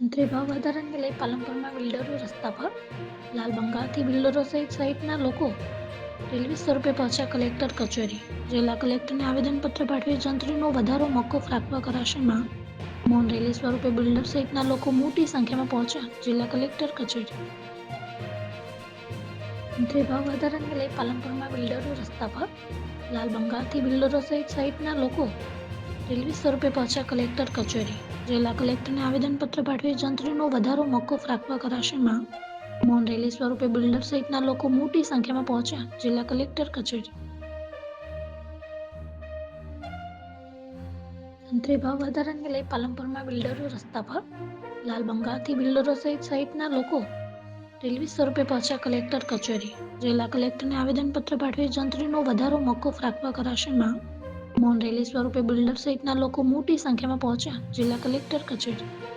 સંતરી વધારાને લઈ પાલનપુરમાં બિલ્ડરો, રસ્તા પર. લાલ બંગાળથી બિલ્ડરો સહિત સહિતના લોકો રેલવે સ્વરૂપે પહોંચ્યા કલેક્ટર કચેરી, જિલ્લા કલેક્ટરને આવેદનપત્ર પાઠવી જંત્રીનો વધારો મોકૂફ રાખવા કરાશે માંગ. મૌન રેલી સ્વરૂપે બિલ્ડર સહિતના લોકો મોટી સંખ્યામાં પહોંચ્યા, જિલ્લા કલેક્ટર કચેરી. સંતરી ભાવ વધારાને લઈ પાલનપુરમાં બિલ્ડરો, રસ્તા પર. લાલ બંગાળથી બિલ્ડરો સહિત સહિતના લોકો રેલવે સ્વરૂપે પહોંચ્યા કલેક્ટર કચેરી. જિલ્લા કલેક્ટરને આવેદનપત્ર પાઠવી જંત્રીનો વધારો મોકૂફ રાખવા કરાશે માંગ. મૌન રેલી સ્વરૂપે બિલ્ડર સહિતના લોકો મોટી સંખ્યામાં પહોંચ્યા, જિલ્લા કલેક્ટર કચેરી. સંતરી ભાવ વધારાને લઈ પાલનપુરમાં બિલ્ડરો રસ્તા પર લાલ બંગાળથી બિલ્ડરો સહિત સહિતના લોકો રેલવે સ્વરૂપે પહોંચ્યા કલેક્ટર કચેરી. જિલ્લા કલેક્ટરને આવેદનપત્ર પાઠવી જંત્રીનો વધારો મોકૂફ રાખવા કરાશે માંગ. મૌન રેલી સ્વરૂપે બિલ્ડર સહિતના લોકો મોટી સંખ્યામાં પહોંચ્યા. જિલ્લા કલેક્ટર કચેરી.